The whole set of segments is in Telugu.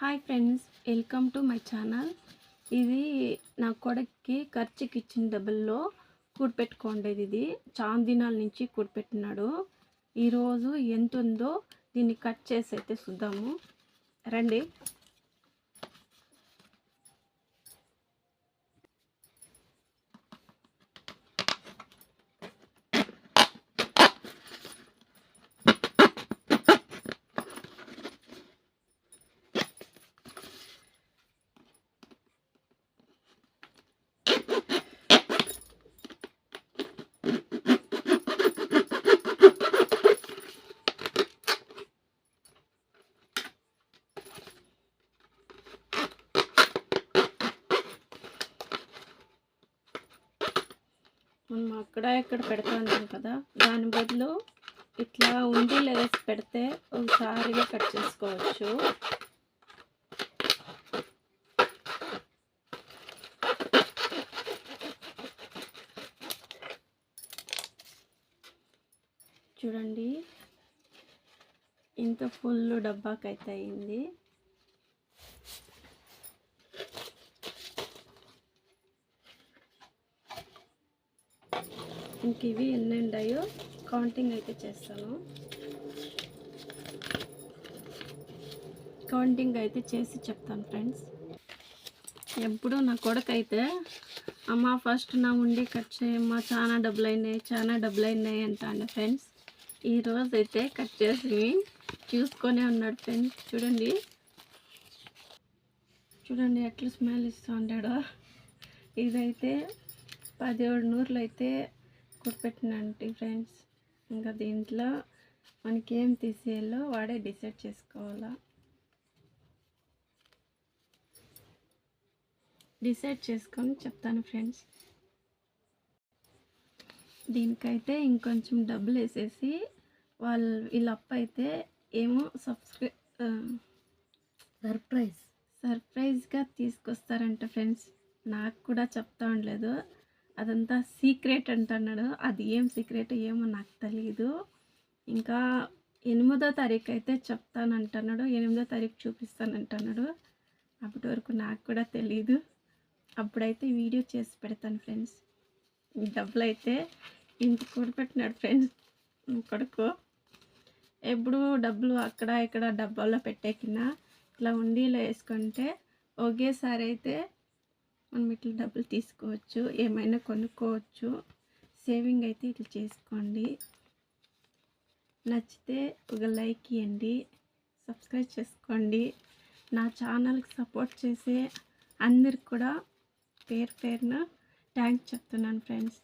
Hi friends welcome to my channel. ఇది నా కొడుక్కి ఖర్చుకి ఇచ్చిన డబ్బుల్లో కూడిపెట్టుకోండేది ఇది. చాలా దినాల నుంచి కూడిపెట్టినాడు. ఈరోజు ఎంత ఉందో దీన్ని కట్ చేసి అయితే చూద్దాము. రండి. మనం అక్కడ ఇక్కడ పెడతా ఉంటాం కదా దాని బదులు ఇట్లా ఉండి వేసి పెడితే ఒకసారిగా కట్ చేసుకోవచ్చు. చూడండి ఇంత ఫుల్ డబ్బాకైతే అయింది. ఇంక ఇవి ఎన్ని ఉన్నాయో కౌంటింగ్ అయితే చేస్తాను. కౌంటింగ్ అయితే చేసి చెప్తాను ఫ్రెండ్స్ ఎప్పుడు నా కొడుకైతే అమ్మ ఫస్ట్ నా ఉండి కట్ చేయమ్మా చాలా డబ్బులు అయినాయి చాలా డబ్బులు అయినాయి అంటాను ఫ్రెండ్స్ ఈరోజు అయితే కట్ చేసి చూసుకొనే ఉన్నాడు ఫ్రెండ్స్ చూడండి. చూడండి ఎట్లా స్మెల్ ఇస్తూ ఉంటాడో ఇదైతే పదిహేడు నూరులు అయితే కుట్టిపెట్టినంటి ఫ్రెండ్స్ ఇంకా దీంట్లో మనకి ఏం తీసేయాలో వాడే డిసైడ్ చేసుకోవాలా. డిసైడ్ చేసుకొని చెప్తాను ఫ్రెండ్స్. దీనికైతే ఇంకొంచెం డబ్బులు వేసేసి వాళ్ళు వీళ్ళ అప్ప అయితే ఏమో సబ్స్క్రై సర్ప్రైజ్. సర్ప్రైజ్గా తీసుకొస్తారంట ఫ్రెండ్స్. నాకు కూడా చెప్తా ఉండలేదు. అదంతా సీక్రెట్ అంటున్నాడు. అది ఏం సీక్రెట్ ఏమో నాకు తెలియదు ఇంకా ఎనిమిదో తారీఖు అయితే చెప్తానంటున్నాడు. ఎనిమిదో తారీఖు చూపిస్తానంటున్నాడు. అప్పటి వరకు నాకు కూడా తెలియదు అప్పుడైతే వీడియో చేసి పెడతాను ఫ్రెండ్స్. డబ్బులు అయితే ఇంత కూడబెట్టినాడు ఫ్రెండ్స్. కొడుకు. ఎప్పుడు డబ్బులు అక్కడ ఇక్కడ డబ్బాలో పెట్టేకినా ఇట్లా ఉండీలో వేసుకుంటే ఒకేసారి అయితే మనం ఇట్లా డబ్బులు తీసుకోవచ్చు ఏమైనా కొనుక్కోవచ్చు. సేవింగ్ అయితే ఇట్లా చేసుకోండి. నచ్చితే ఒక లైక్ ఇవ్వండి సబ్స్క్రైబ్ చేసుకోండి. నా ఛానల్కి సపోర్ట్ చేసే అందరికి కూడా పేరు పేరున థ్యాంక్స్ చెప్తున్నాను ఫ్రెండ్స్.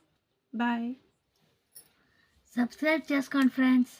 బాయ్. సబ్స్క్రైబ్ చేసుకోండి ఫ్రెండ్స్.